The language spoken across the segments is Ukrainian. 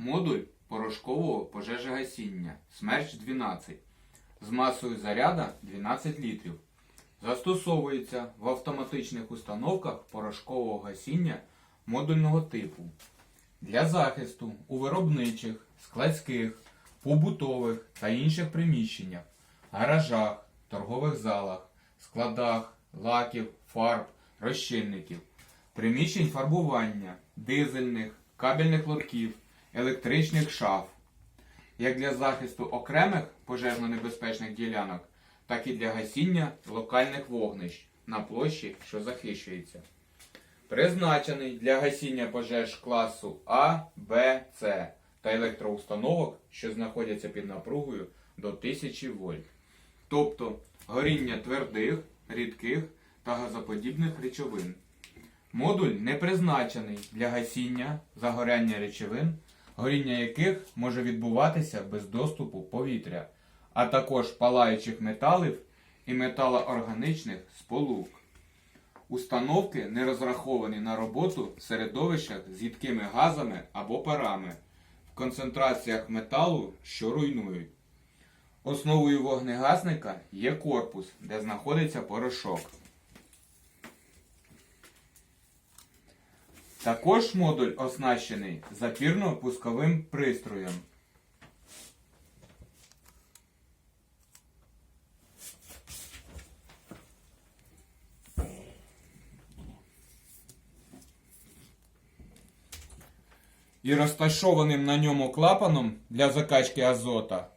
модуль порошкового пожежогасіння Смерч 12 з масою заряда 12 літрів. Застосовується в автоматичних установках порошкового гасіння модульного типу для захисту у виробничих, складських, побутових та інших приміщеннях, гаражах, торгових залах, складах, лаків, фарб, розчинників, приміщень фарбування, дизельних, кабельних лотків, електричних шаф, як для захисту окремих пожежно-небезпечних ділянок, так і для гасіння локальних вогнищ на площі, що захищується. Призначений для гасіння пожеж класу А, Б, С та електроустановок, що знаходяться під напругою до 1000 вольт. Тобто горіння твердих, рідких та газоподібних речовин. Модуль не призначений для гасіння загоряння речовин, горіння яких може відбуватися без доступу повітря, а також палаючих металів і металоорганічних сполук. Установки не розраховані на роботу в середовищах з їдкими газами або парами, в концентраціях металу, що руйнують. Основою вогнегасника є корпус, де знаходиться порошок. Також модуль оснащений запірно-пусковим пристроєм. і розташованим на ньому клапаном для закачки азота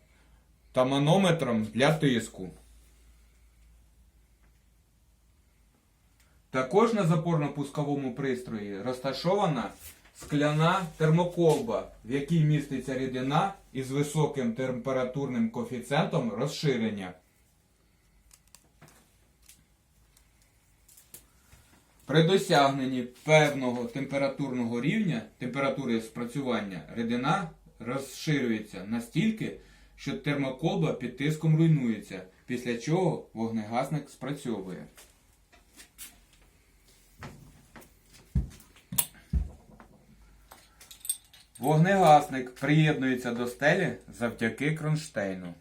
та манометром для тиску. Також на запорно-пусковому пристрої розташована скляна термоколба, в якій міститься рідина із високим температурним коефіцієнтом розширення. При досягненні певного температурного рівня температури спрацювання рідина розширюється настільки, що термоколба під тиском руйнується, після чого вогнегасник спрацьовує. Вогнегасник приєднується до стелі завдяки кронштейну.